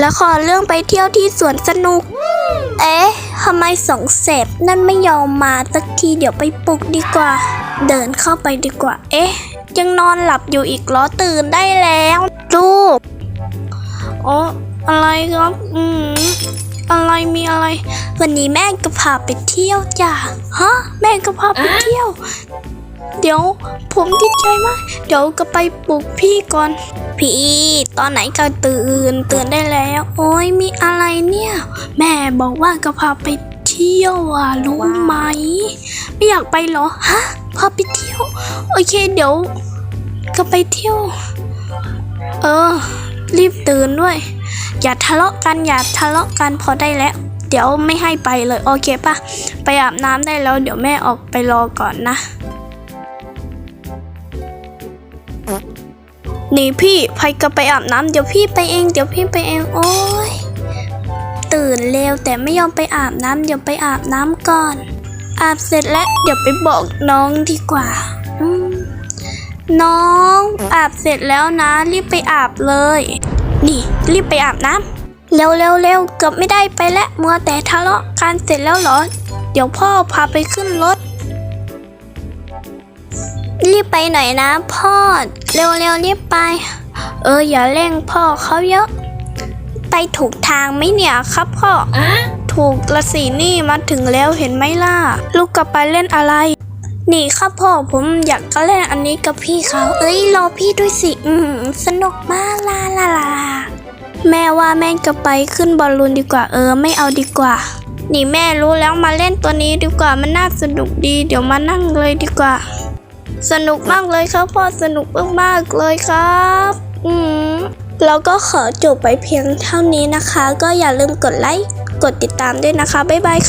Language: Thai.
แล้วขอเรื่องไปเที่ยวที่สวนสนุก เอ๊ะทำไมสองเสพนั่นไม่ยอมมาสักทีเดี๋ยวไปปลุกดีกว่า เดินเข้าไปดีกว่า เอ๊ะ ยังนอนหลับอยู่อีกเหรอตื่นได้แล้วลูกอ๋ออะไรครับ อืมอะไรมีอะไร วันนี้แม่ก็พาไปเที่ยวจ้ะฮะแม่ก็พาไปเที่ยว เดี๋ยวผมดีใจมาก เดี๋ยวก็ไปปลุกพี่ก่อน พี่ ตอนไหนก็ตื่น ตื่นได้แล้ว โอ้ยมีอะไรเนี่ย แม่บอกว่าก็พาไปเที่ยวอะรู้ไหม ไม่อยากไปเหรอ ฮะ พาไปเที่ยว โอเคเดี๋ยวก็ไปเที่ยว เออ รีบตื่นด้วย อย่าทะเลาะกันอย่าทะเลาะกันพอได้แล้ว เดี๋ยวไม่ให้ไปเลย โอเคปะไปอาบน้ำได้แล้ว เดี๋ยวแม่ออกไปรอก่อนนะ นี่พี่ไพก็ไปอาบน้ำเดี๋ยวพี่ไปเอง เดี๋ยวพี่ไปเองโอ้ยตื่นเร็วแต่ไม่ยอมไปอาบน้ำเดี๋ยวไปอาบน้ำก่อน อาบเสร็จแล้วเดี๋ยวไปบอกน้องดีกว่าน้องอาบเสร็จแล้วนะ รีบไปอาบเลย นี่ รีบไปอาบน้ำเร็วเร็วเร็วเกือบไม่ได้ไปแล้วมัวแต่ทะเลาะกันเสร็จแล้วเหรอ เดี๋ยวพ่อพาไปขึ้นรถ รีบไปหน่อยนะพ่อ เร็วเร็วรีบไป เอออย่าเร่งพ่อเขาเยอะ ไปถูกทางไหมเนี่ยครับพ่ออถูกละสีนี่มาถึงแล้วเห็นไหมล่ะ ลูกกลับไปเล่นอะไร นี่ครับพ่อผมอยากก็เล่นอันนี้กับพี่เขาเอ้ยรอพี่ด้วยสิ อืมสนุกมากลาลาลาแม่ว่าแม่จะไปขึ้นบอลลูนดีกว่าเออไม่เอาดีกว่า นี่แม่รู้แล้วมาเล่นตัวนี้ดีกว่ามันน่าสนุกดี เดี๋ยวมานั่งเลยดีกว่า สนุกมากเลยครับพ่อสนุกมากๆเลยครับ อืมแล้วก็ขอจบไปเพียงเท่านี้นะคะ ก็อย่าลืมกดไลค์ กดติดตามด้วยนะคะ บ๊ายบายค่ะ